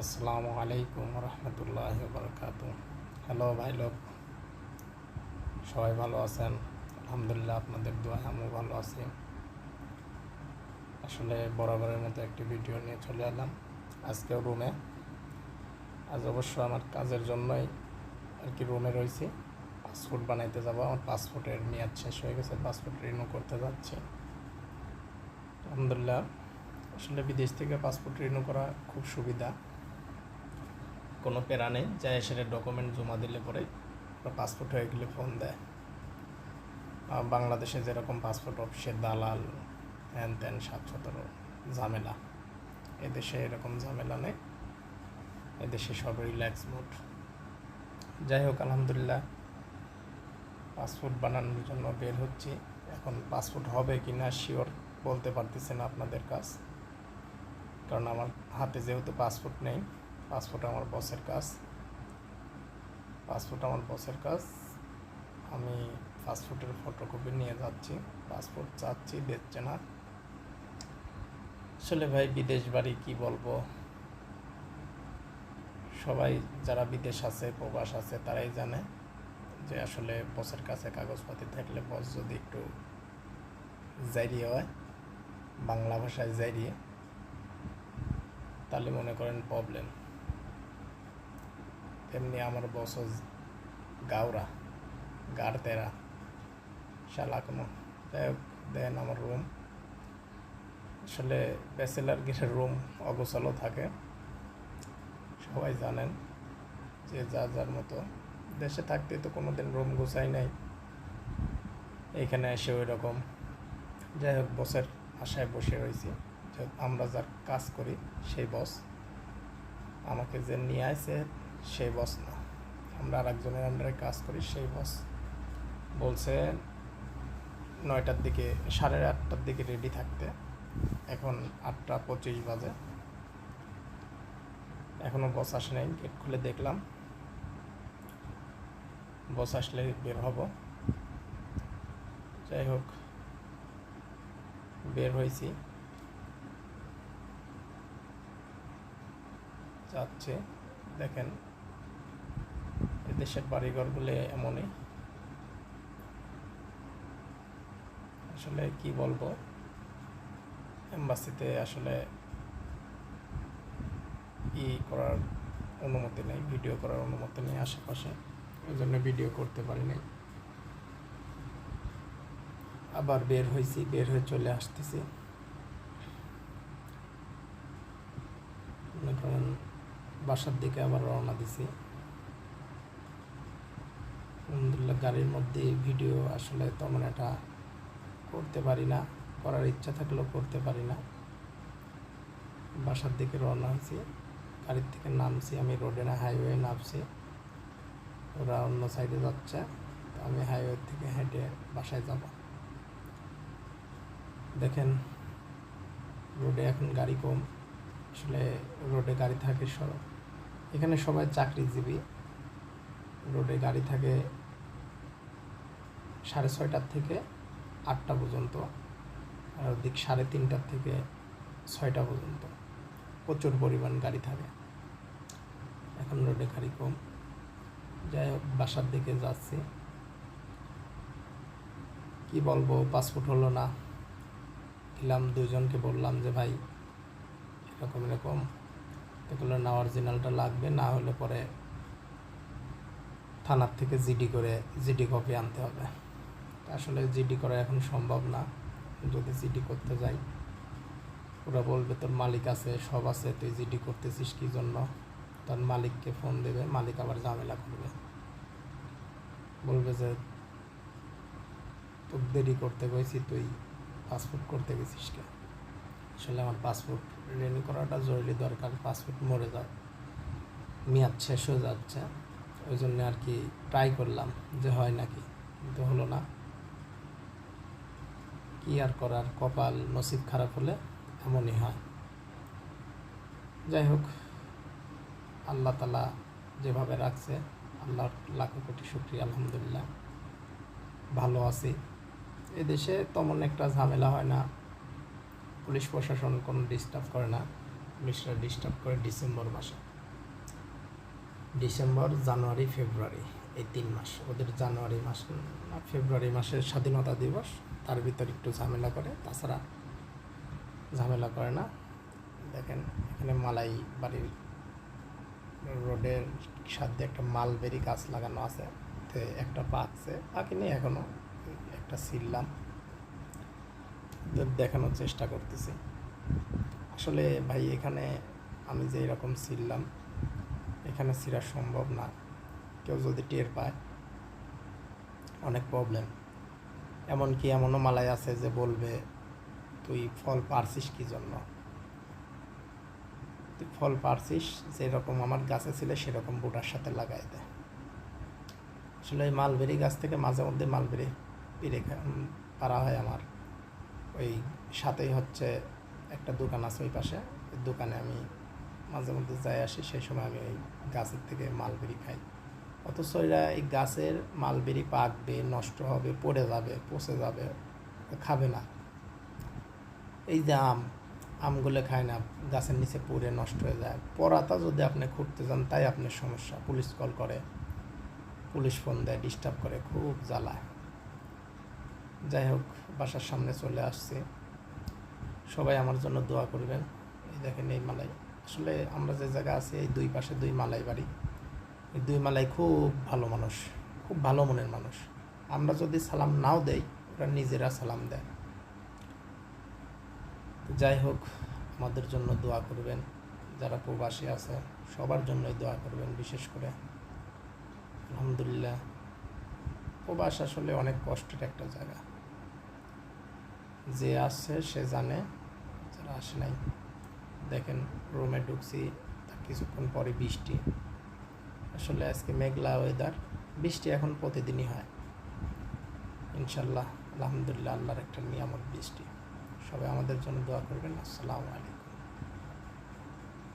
আসসালামু আলাইকুম রহমতুল্লাহ বরকাত হ্যালো ভাই লোক। সবাই ভালো আছেন? আলহামদুলিল্লাহ, আপনাদের দোয়া আমিও ভালো আছি। আসলে বরাবরের মতো একটি ভিডিও নিয়ে চলে এলাম। আজকেও রুমে আজ অবশ্য আমার কাজের জন্যই আর কি রুমে রয়েছি। পাসপোর্ট বানাইতে যাব। আমার পাসপোর্টের মেয়াদ শেষ হয়ে গেছে। পাসপোর্ট রিনিউ করতে যাচ্ছি। আলহামদুলিল্লাহ, আসলে বিদেশ থেকে পাসপোর্ট রিনিউ করা খুব সুবিধা। কোনো প্যারা নেই, যায় সেটা ডকুমেন্ট জমা দিলে পরে পাসপোর্ট হয়ে গেলে ফোন দেয়। বাংলাদেশে যেরকম পাসপোর্ট অফিসে দালাল হ্যান ত্যান সাত সতেরো, ঝামেলা। এদেশে এরকম ঝামেলা নেই। এদেশে সব রিল্যাক্স মুড যাই হোক, আলহামদুলিল্লাহ পাসপোর্ট বানানোর জন্য বের হচ্ছি। এখন পাসপোর্ট হবে কি না শিওর বলতে পারতেছি না আপনাদের কাছ। কারণ আমার হাতে যেহেতু পাসপোর্ট নেই পাসপোর্ট আমার বসের কাজ। পাসপোর্ট আমার বসের কাজ। আমি পাসপোর্টের ফটোকপি নিয়ে যাচ্ছি। পাসপোর্ট চাচ্ছি দিচ্ছে না আসলে ভাই, বিদেশ বাড়ি কি বলব? সবাই যারা বিদেশ আছে, প্রবাস আছে, তারাই জানে যে আসলে বসের কাছে কাগজপাতি থাকলে বস যদি একটু জাইরিয়ে হয়, বাংলা ভাষায় জাইরিয়ে, তাহলে মনে করেন প্রবলেম তেমনি আমার বস গাওরা গার তেরা শালা কোনো দেন আমার রুম আসলে ব্যাচেলার গেটের রুম অগোছালো থাকে। সবাই জানেন যে যা যার মতো। দেশে থাকতে তো কোনো দিন রুম গোছাই নাই। এখানে এসে ওই রকম যাই হোক বসের আশায় বসে রয়েছি। আমরা যার কাজ করি, সেই বস আমাকে যে নিয়ে আসে সেই বস না। আমরা আর একজনের আন্ডারে কাজ করি, সেই বস বলছে নয়টার দিকে, সাড়ে আটটার দিকে রেডি থাকতে। এখন আটটা পঁচিশ বাজে। এখনও বস আসে নাই গেট খুলে দেখলাম। বস আসলে বের হব। যাই হোক, বের হয়েছি। যাচ্ছে। দেখেন দেশের বাড়িঘরগুলো এমনই। আসলে কি বলব, এম্বাসিতে আসলে ই করার অনুমতি নেই, ভিডিও করার অনুমতি নেই আশেপাশে। ওই জন্য ভিডিও করতে পারি নাই। আবার বের হয়েছি বের হয়ে চলে আসতেছি। মনে করেন বাসার দিকে আবার রওনা দিছি। আলহামদুলিল্লাহ, গাড়ির মধ্যে ভিডিও আসলে তেমন একটা করতে পারি না, করার ইচ্ছা থাকলেও করতে পারি না। বাসার দিকে রওনা হয়েছি, গাড়ির থেকে নামছি, আমি রোডে না, হাইওয়ে নামছি। ওরা অন্য সাইডে যাচ্ছে, তো আমি হাইওয়ে থেকে হেঁটে বাসায় যাব। দেখেন, রোডে এখন গাড়ি কম। আসলে রোডে গাড়ি থাকে সব এখানে সবাই চাকরিজীবী। রোডে গাড়ি থাকে সাড়ে ছয়টার থেকে আটটা পর্যন্ত আর দিক সাড়ে তিনটার থেকে ছয়টা পর্যন্ত। প্রচুর পরিমাণ গাড়ি থাকে। এখন রোডে গাড়ি কম। যাই হোক, বাসার দিকে যাচ্ছি। কি বলব, পাসপোর্ট হলো না। দিলাম দুজনকে বললাম যে, ভাই এরকম এরকম। এগুলো না অরিজিনালটা লাগবে, না হলে পরে থানার থেকে জিডি করে জিডি কপি আনতে হবে। আসলে জিডি করা এখন সম্ভব না। যদি জিডি করতে যাই, ওরা বলবে, তোর মালিক আছে, সব আছে, তুই জিডি করতেছিস কী জন্য? তার মালিককে ফোন দেবে, মালিক আবার ঝামেলা করবে। বলবে যে, তোর দেরি করতে গেছি, তুই পাসপোর্ট করতে গেছিস কে আসলে আমার পাসপোর্ট রিনিউ করাটা জরুরি দরকার পাসপোর্ট মরে যায় মেয়াদ শেষ হয়ে যাচ্ছে ওই জন্য আর কি ট্রাই করলাম যে হয় নাকি, কিন্তু হলো না। কি আর করার, কপাল নসিব খারাপ হলে এমনই হয়। যাই হোক, আল্লাহ তালা যেভাবে রাখছে, আল্লাহর লাখো কোটি শুক্রিয়া, আলহামদুলিল্লাহ। ভালো আছি। এদেশে তেমন একটা ঝামেলা হয় না। পুলিশ প্রশাসন কোনো ডিস্টার্ব করে না। পুলিশরা ডিস্টার্ব করে ডিসেম্বর মাসে। ডিসেম্বর, জানুয়ারি, ফেব্রুয়ারি এই তিন মাস। ওদের জানুয়ারি মাস না, ফেব্রুয়ারি মাসের স্বাধীনতা দিবস। তার ভিতর একটু ঝামেলা করে। তাছাড়া ঝামেলা করে না। দেখেন, এখানে মালাই বাড়ির রোডের সাথে একটা মালবেরি গাছ লাগানো আছে। তে একটা পাকছে পাকিনি এখনও একটা ছিললাম দেখানোর চেষ্টা করতেছি। আসলে ভাই, এখানে আমি যে এরকম ছিললাম এখানে ছিঁড়া সম্ভব না। কেউ যদি টের পায়, অনেক প্রবলেম এমনকি এমনও মালাই আছে যে বলবে, তুই ফল পারছিস কি জন্য? তুই ফল পারছিস, যেরকম আমার গাছে ছিল সেরকম বুটার সাথে লাগাই দেয় আসলে এই মালবেরি গাছ থেকে মাঝে মধ্যে মালবেরি পেরে পারা হয় আমার। ওই সাথেই হচ্ছে একটা দোকান আছে ওই পাশে। দোকানে আমি মাঝে মধ্যে যাই আসি, সেই সময় আমি ওই গাছের থেকে মালবেরি খাই। অথচ এরা এই গাছের মালবেরি পাকবে, নষ্ট হবে, পড়ে যাবে, পচে যাবে, খাবে না। এই যে আম, আমগুলো খায় না, গাছের নিচে পড়ে, নষ্ট হয়ে যায়। পড়াটা যদি আপনি খুঁড়তে যান, তাই আপনার সমস্যা। পুলিশ কল করে, পুলিশ ফোন দেয়, ডিস্টার্ব করে, খুব জ্বালায়। যাই হোক, বাসার সামনে চলে আসছে। সবাই আমার জন্য দোয়া করবেন। এই দেখেন এই মালাই। আসলে আমরা যে জায়গা আছি, এই দুই পাশে দুই মালাই বাড়ি। এই দুই মালাই খুব ভালো মানুষ, খুব ভালো মনের মানুষ। আমরা যদি সালাম নাও দেই, ওরা নিজেরা সালাম দেয়। যাই হোক, আমাদের জন্য দোয়া করবেন। যারা প্রবাসী আছে, সবার জন্যই দোয়া করবেন বিশেষ করে। আলহামদুলিল্লাহ। প্রবাস আসলে অনেক কষ্টের একটা জায়গা। যে আসছে সে জানে। যারা আসে নাই, দেখেন, রুমে ঢুকছি কিছুক্ষণ পরে বৃষ্টি। আসলে আজকে মেঘলা ওয়েদার বৃষ্টি এখন প্রতিদিনই হয়। ইনশাল্লাহ, আলহামদুলিল্লাহ, আল্লাহর একটা নিয়ামত বৃষ্টি। সবাই আমাদের জন্য দোয়া করবেন। আসসালামু আলাইকুম।